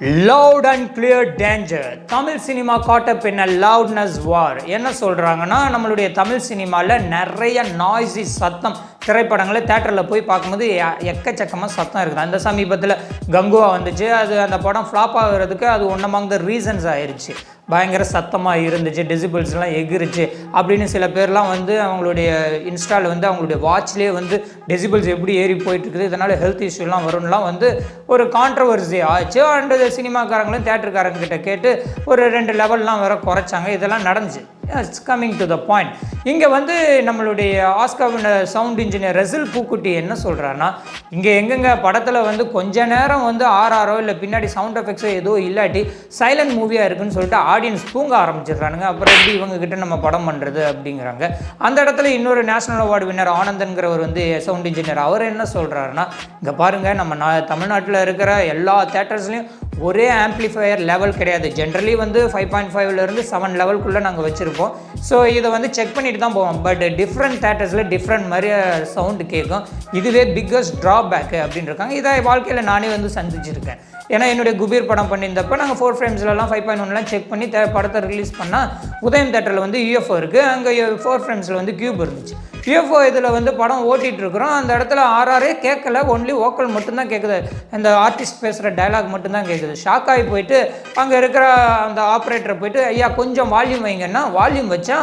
Loud and clear danger Tamil cinema காட்ட பின்ன loudness வார் என்ன சொல்கிறாங்கன்னா நம்மளுடைய தமிழ் சினிமாவில் நிறைய நாய்ஸி சத்தம் திரைப்படங்களை தேட்டரில் போய் பார்க்கும்போது எக்கச்சக்கமாக சத்தம் இருக்குது. அந்த சமீபத்தில் கங்குவா வந்துச்சு. அது அந்த படம் ஃப்ளாப் ஆகிறதுக்கு அது ஒன் அமாங் த ரீசன்ஸ் ஆயிருச்சு. பயங்கர சத்தமாக இருந்துச்சு டெசிபிள்ஸ்லாம் எகிருச்சு அப்படின்னு சில பேர்லாம் வந்து அவங்களுடைய இன்ஸ்டாவில் வந்து அவங்களுடைய வாட்ச்லேயே வந்து டெசிபிள்ஸ் எப்படி ஏறி போயிட்டுருக்குது இதனால் ஹெல்த் இஷ்யூலாம் வரும்லாம் வந்து ஒரு கான்ட்ரவர்சி ஆச்சு. அண்ட் சினிமாக்காரங்களும் தேட்டருக்காரங்க கிட்டே கேட்டு ஒரு ரெண்டு லெவல்லாம் வேற குறைச்சாங்க. இதெல்லாம் நடந்துச்சு. It's coming to the point இங்கே வந்து நம்மளுடைய ஆஸ்காவின் சவுண்ட் இன்ஜினியர் ரெசில் பூக்குட்டி என்ன சொல்கிறாருன்னா இங்கே எங்கெங்க படத்தில் வந்து கொஞ்ச நேரம் வந்து ஆர்ஆரோ இல்லை பின்னாடி சவுண்ட் எஃபெக்ட்ஸோ ஏதோ இல்லாட்டி சைலண்ட் மூவியாக இருக்குன்னு சொல்லிட்டு ஆடியன்ஸ் தூங்க ஆரம்பிச்சிடுறானுங்க. அப்புறம் எப்படி இவங்கக்கிட்ட நம்ம படம் பண்ணுறது அப்படிங்கிறாங்க. அந்த இடத்துல இன்னொரு நேஷனல் அவார்டு வின்னர் ஆனந்தன்கிறவர் வந்து சவுண்ட் இன்ஜினியர் அவர் என்ன சொல்கிறாருன்னா இங்கே பாருங்கள் நம்ம நா தமிழ்நாட்டில் இருக்கிற எல்லா தேட்டர்ஸ்லேயும் ஒரே ஆம்ப்ளிஃபையர் லெவல் கிடையாது. ஜென்ரலி வந்து ஃபைவ் பாயிண்ட் ஃபைவ்லேருந்து செவன் லெவல்குள்ளே நாங்கள் வச்சுருப்போம். ஸோ இதை வந்து செக் பண்ணிட்டு தான் போவோம். பட் டிஃப்ரெண்ட் தேட்டர்ஸில் டிஃப்ரெண்ட் மாதிரி சவுண்டு கேட்கும் இதுவே பிக்கஸ்ட் ட்ராபேக்கு அப்படின்னு இருக்காங்க இதை வாழ்க்கையில் நானே வந்து சந்திச்சிருக்கேன். ஏன்னா என்னுடைய குபீர் படம் பண்ணியிருந்தப்போ நாங்கள் ஃபோர் ஃப்ரேம்ஸ்லலாம் ஃபைவ் பாயிண்ட் ஒன்லாம் செக் பண்ணி தே படத்தை ரிலீஸ் பண்ணால் உதயம் தேட்டரில் வந்து யூஎஃப்ஓ இருக்குது அங்கே ஃபோர் ஃப்ரேம்ஸில் வந்து கியூப் இருந்துச்சு. யூஎஃப்ஓ இதில் வந்து படம் ஓட்டிகிட்டு இருக்கிறோம் அந்த இடத்துல ஆர்ஆரே கேட்கல. ஒன்லி ஓக்கல் மட்டும்தான் கேட்குது. இந்த ஆர்டிஸ்ட் பேசுகிற டயலாக் மட்டும்தான் கேட்குது. ஷாக் ஆகி போயிட்டு அங்கே இருக்கிற அந்த ஆப்ரேட்டரை போயிட்டு ஐயா கொஞ்சம் வால்யூம் வைங்கன்னா வால்யூம் வச்சா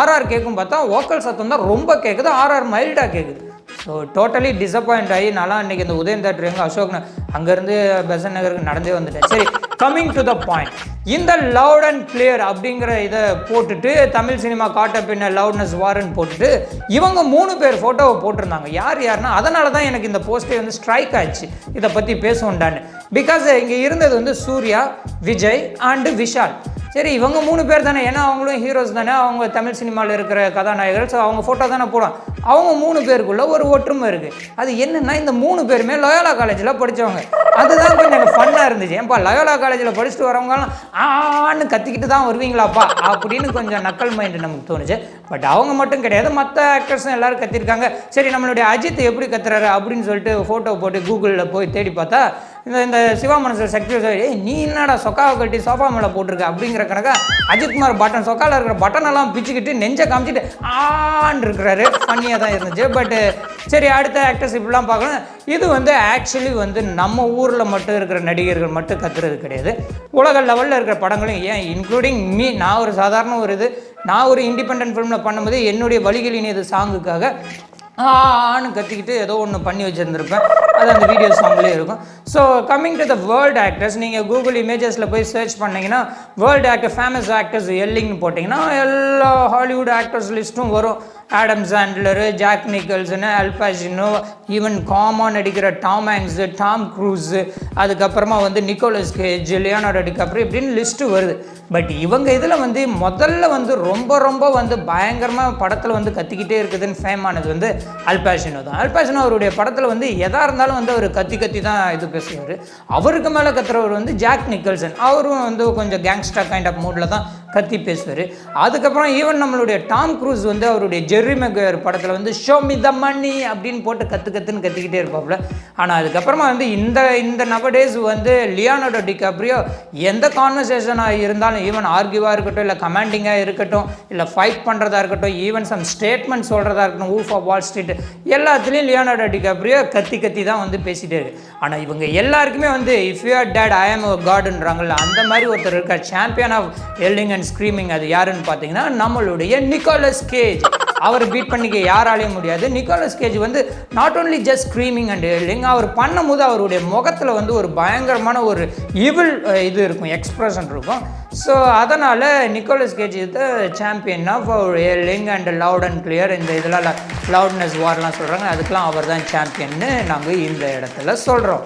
ஆர்ஆர் கேட்கும் பார்த்தா ஓக்கல் சத்தம் தான் ரொம்ப கேட்குது. ஆர்ஆர் மைல்டாக கேட்குது. ஸோ டோட்டலி டிசப்பாயிண்ட் ஆகி நல்லா அன்றைக்கி இந்த உதயம் தேட்டர் எங்கே அசோக் அங்கேருந்து பெசன் நகருக்கு நடந்தே வந்துட்டேன். சரி கம்மிங் டு த பாயிண்ட் இந்த லவுட் அண்ட் கிளியர் அப்படிங்கிற இதை போட்டுட்டு தமிழ் சினிமா காட்ட பின்ன லவுட்னஸ் வாரன் போட்டுட்டு இவங்க மூணு பேர் ஃபோட்டோவை போட்டிருந்தாங்க. யார் யாருன்னா அதனால தான் எனக்கு இந்த போஸ்டே வந்து ஸ்ட்ரைக் ஆச்சு. இதை பற்றி பேசுவோண்டான்னு பிகாஸ் இங்கே இருந்தது வந்து சூர்யா விஜய் அண்டு விஷால். சரி இவங்க மூணு பேர் தானே. ஏன்னா அவங்களும் ஹீரோஸ் தானே. அவங்க தமிழ் சினிமாவில் இருக்கிற கதாநாயகர்கள். ஸோ அவங்க ஃபோட்டோ தானே போடும் அவங்க மூணு பேருக்குள்ள ஒரு ஒற்றுமை இருக்குது அது என்னென்னா இந்த மூணு பேருமே லயோலா காலேஜில் படித்தவங்க அதுதான் கொஞ்சம் எனக்கு ஃபன்னாக இருந்துச்சு. ஏன்பா லயோலா காலேஜில் படிச்சுட்டு வரவங்கலாம் ஆன்னு கத்திக்கிட்டு தான் வருவீங்களாப்பா? அப்படின்னு கொஞ்சம் நக்கல் மைண்டு நமக்கு தோணுச்சு. பட் அவங்க மட்டும் கிடையாது. மற்ற ஆக்டர்ஸும் எல்லாரும் கத்திருக்காங்க. சரி நம்மளுடைய அஜித் எப்படி கத்துறாரு அப்படின்னு சொல்லிட்டு ஃபோட்டோ போட்டு கூகுளில் போய் தேடி பார்த்தா இந்த இந்த சிவா மனசு சக்தி ஏய் நீ என்னடா சொக்காவை கட்டி சோஃபா மேலே போட்டிருக்க? அப்படிங்கிற கணக்கா அஜித்குமார் பட்டன் சொக்காவில் இருக்கிற பட்டன் எல்லாம் பிச்சுக்கிட்டு நெஞ்சை காமிச்சிட்டு ஆன் இருக்கிறாரு. ஃபன்னியாக தான் இருந்துச்சு. பட்டு சரி அடுத்த ஆக்டர்ஸ் இப்படிலாம் பார்க்கணும். இது வந்து ஆக்சுவலி வந்து நம்ம ஊரில் மட்டும் இருக்கிற நடிகர்கள் மட்டும் கத்துறது கிடையாது. உலக லெவலில் இருக்கிற படங்களும் ஏன் இன்க்ளூடிங் மீ நான் ஒரு சாதாரண ஒரு இது நான் ஒரு இண்டிபெண்ட் ஃபிலிமில் பண்ணும்போது என்னுடைய வழிகளின் இது சாங்குக்காக ஆன்னு கத்திக்கிட்டு ஏதோ ஒன்று பண்ணி வச்சுருந்துருப்பேன். அது அந்த வீடியோ சாங்லேயே இருக்கும். So coming to the world actors நீங்கள் கூகுள் இமேஜஸில் போய் சர்ச் பண்ணீங்கன்னா வேர்ல்டு ஆக்டர் ஃபேமஸ் ஆக்டர்ஸ் எல்லிங்னு போட்டிங்கன்னா எல்லா ஹாலிவுட் ஆக்டர்ஸ் லிஸ்ட்டும் வரும். ஆடம் சாண்ட்லரு ஜாக் நிக்கல்ஸுன்னு அல்பாசினோ ஈவன் காமன் நடிக்கிற டாம் ஹேங்ஸு டாம் க்ரூஸு அதுக்கப்புறமா வந்து நிக்கோலஸ் கேஜ் லியோனார்டோ டிகாப்ரியோ இப்படின்னு லிஸ்ட்டு வருது. பட் இவங்க இதில் வந்து முதல்ல வந்து ரொம்ப ரொம்ப வந்து பயங்கரமாக படத்தில் வந்து கத்திக்கிட்டே இருக்குதுன்னு ஃபேம் ஆனது வந்து அல்பாஷினோ தான். அல்பாஷினோ அவருடைய படத்தில் வந்து எதாக இருந்தாலும் வந்து அவர் கத்தி கத்தி தான் இது பேசுவார். அவருக்கு மேலே கத்துறவர் வந்து ஜாக் நிக்கல்சன் அவரும் வந்து கொஞ்சம் கேங்ஸ்டர் கைண்ட் ஆஃப் மூடில் தான் கத்தி பேசுவார். அதுக்கப்புறம் ஈவன் நம்மளுடைய டாம் க்ரூஸ் வந்து அவருடைய ஜெர்ரி மெகர் படத்தில் வந்து ஷோ மி த மணி அப்படின்னு போட்டு கற்று கற்றுன்னு கத்திக்கிட்டே இருப்பாப்புல. ஆனால் அதுக்கப்புறமா வந்து இந்த இந்த நவடேஸ் வந்து லியானோட டிகாப்ரியோ எந்த கான்வர்சேஷனாக இருந்தாலும் ஈவன் ஆர்கியூவாக இருக்கட்டும் இல்லை கமாண்டிங்காக இருக்கட்டும் இல்லை ஃபைட் பண்ணுறதா இருக்கட்டும் ஈவன் சம் ஸ்டேட்மெண்ட் சொல்கிறதா இருக்கட்டும் ஊஃப் ஆஃப் வால் ஸ்ட்ரீட் எல்லாத்துலேயும் லியானோட டிகாப்ரியோ கத்தி கத்தி தான் வந்து பேசிகிட்டே இருக்கு. ஆனால் இவங்க எல்லாருக்குமே வந்து if you are dead I am காடுன்றாங்கல்ல அந்த மாதிரி ஒருத்தர் இருக்கார் champion of yelling and screaming அது யாருன்னு பார்த்தீங்கன்னா நம்மளுடைய நிக்கோலஸ் கேஜ் அவர் பீட் பண்ணிக்க யாராலையும் முடியாது. நிக்கோலஸ் கேஜ் வந்து not only just screaming and yelling அவர் பண்ணும்போது அவருடைய முகத்தில் வந்து ஒரு பயங்கரமான ஒரு இவில் இது இருக்கும் எக்ஸ்ப்ரெஷன் இருக்கும். ஸோ அதனால் நிக்கோலஸ் கேஜ் இது champion of yelling and loud and clear இந்த இதெல்லாம் லவுட்னஸ் வார்லாம் சொல்கிறாங்க அதுக்கெலாம் அவர் தான் சாம்பியன்னு நாங்கள் இந்த இடத்துல சொல்கிறோம்